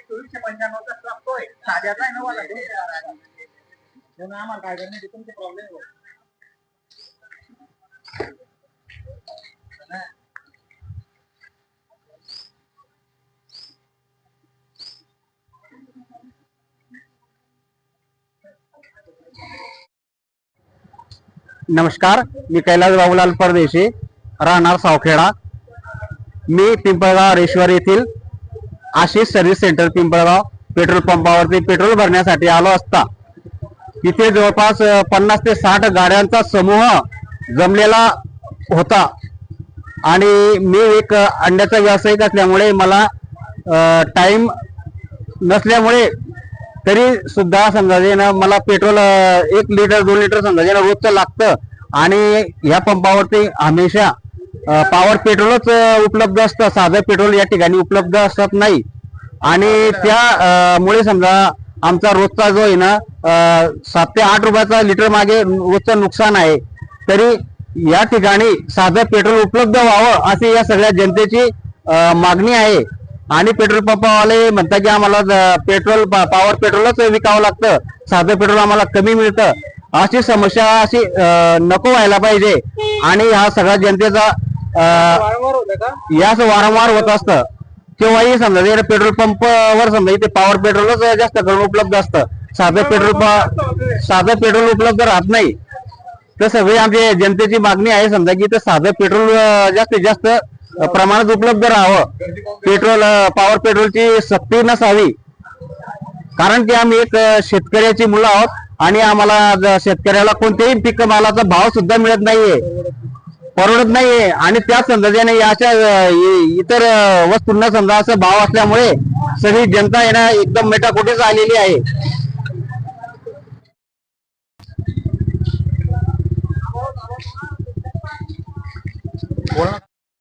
चोवीसशे पंच्याण्णवचा stock साध्याचा आहे म्हणून आम्हाला काय तुमचे प्रॉब्लेम नमस्कार मी कैलास बाबूलाल परदेशी राहणार सावखेडा. मी पिंपळगाव रेश्वर येथील Ashish service center Pimpalgaon petrol पंपावरती petrol भरण्यासाठी आलो असता. तिथे जवळपास पन्नास ते साठ गाड्यांचा समूह जमलेला होता. आणि मी एक अंड्याचा व्यावसायिक असल्यामुळे मला टाइम नसल्यामुळे तरी सुद्धा समजा जे ना मला पेट्रोल एक लिटर दोन लिटर समजा जे ना रोजचं लागतं. आणि ह्या पंपावरती हमेशा पॉवर पेट्रोलच उपलब्ध असतं. साधं पेट्रोल या ठिकाणी उपलब्ध असत नाही. आणि त्यामुळे समजा आमचा रोजचा जो आहे ना सात ते आठ रुपयाचा लिटर मागे रोजचं नुकसान आहे. तरी या ठिकाणी साधं पेट्रोल उपलब्ध व्हावं अशी या सगळ्या जनतेची मागणी आहे. आणि पेट्रोल पंपावाले म्हणतात की आम्हाला ज- पेट्रोल पॉवर पेट्रोलच विकावं लागतं. साधं पेट्रोल आम्हाला कमी मिळतं. अशी समस्या अशी नको व्हायला पाहिजे. आणि हा सगळ्या जनतेचा वारंवार होतं का? याच वारंवार होत असतं. केव्हाही समजा जर पेट्रोल पंपवर समजा इथे पॉवर पेट्रोलच जास्त करून उपलब्ध असतं. साधं पेट्रोल साधं पेट्रोल उपलब्ध राहत नाही. तर सगळी आमची जनतेची मागणी आहे समजा की इथं साधं पेट्रोल जास्तीत जास्त प्रमाणात उपलब्ध राहावं. पेट्रोल पॉवर पेट्रोलची सक्ती नसावी. कारण की आम्ही एक शेतकऱ्याची मुलं आहोत आणि आम्हाला शेतकऱ्याला कोणत्याही पीक मालाचा भाव सुद्धा मिळत नाहीये. परवडत नाहीये. आणि त्याच संदर्भाने याच्या अशा इतर वस्तूंना समजा असं भाव असल्यामुळे सगळी जनता येणं एकदम मेटाकोटीच आलेली आहे.